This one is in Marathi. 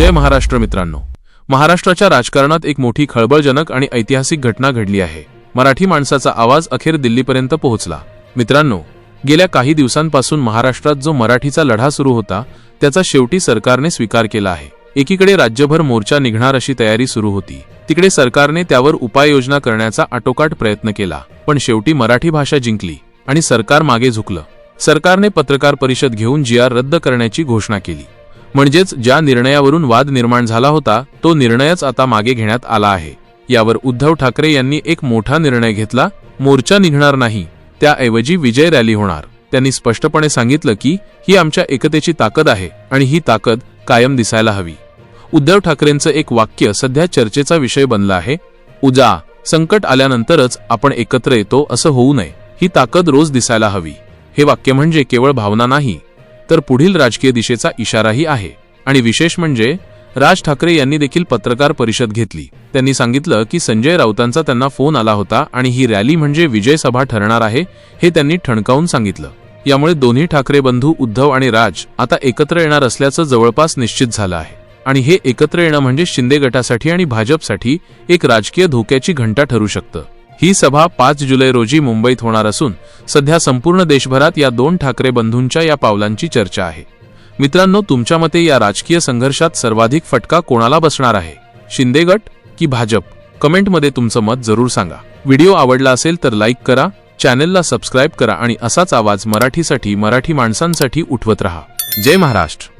जय महाराष्ट्र मित्रांनो. महाराष्ट्राच्या राजकारणात एक मोठी खळबळजनक आणि ऐतिहासिक घटना घडली आहे. मराठी माणसाचा आवाज अखेर दिल्लीपर्यंत पोहोचला. मित्रांनो गेल्या काही दिवसांपासून महाराष्ट्रात जो मराठीचा लढा सुरू होता त्याचा शेवटी सरकारने स्वीकार केला आहे. एकीकडे राज्यभर मोर्चा निघणार अशी तयारी सुरू होती. तिकडे सरकारने त्यावर उपाययोजना करण्याचा आटोकाट प्रयत्न केला पण शेवटी मराठी भाषा जिंकली आणि सरकार मागे झुकलं. सरकारने पत्रकार परिषद घेऊन जी आर रद्द करण्याची घोषणा केली. म्हणजेच ज्या निर्णयावरून वाद निर्माण झाला होता तो निर्णयच आता मागे घेण्यात आला आहे. यावर उद्धव ठाकरे यांनी एक मोठा निर्णय घेतला मोर्चा निघणार नाही त्याऐवजी विजय रॅली होणार. त्यांनी स्पष्टपणे सांगितलं की ही आमच्या एकतेची ताकद आहे आणि ही ताकद कायम दिसायला हवी. उद्धव ठाकरेंचं एक वाक्य सध्या चर्चेचा विषय बनला आहे उजा संकट आल्यानंतरच आपण एकत्र येतो असं होऊ नये ही ताकद रोज दिसायला हवी. हे वाक्य म्हणजे केवळ भावना नाही तर पुढील राजकीय दिशेचा इशाराही आहे. आणि विशेष म्हणजे राज ठाकरे यांनी देखील पत्रकार परिषद घेतली. त्यांनी सांगितलं की संजय राऊतांचा त्यांना फोन आला होता आणि ही रॅली म्हणजे विजय सभा ठरणार आहे हे त्यांनी ठणकावून सांगितलं. यामुळे दोन्ही ठाकरे बंधू उद्धव आणि राज आता एकत्र येणार असल्याचं जवळपास निश्चित झालं आहे. आणि हे एकत्र येणं म्हणजे शिंदे गटासाठी आणि भाजपसाठी एक राजकीय धोक्याची घंटा ठरू शकतं. ही सभा पाच जुलै रोजी मुंबईत होणार असून सध्या संपूर्ण देशभरात या दोन ठाकरे बंधूंच्या या पावलांची चर्चा आहे. मित्रांनो तुमच्या मते या राजकीय संघर्षात सर्वाधिक फटका कोणाला बसणार आहे? शिंदे गट की भाजप? कमेंटमध्ये तुमचं मत जरूर सांगा. व्हिडिओ आवडला असेल तर लाईक करा चॅनेलला सबस्क्राईब करा आणि असाच आवाज मराठीसाठी मराठी माणसांसाठी उठवत रहा. जय महाराष्ट्र.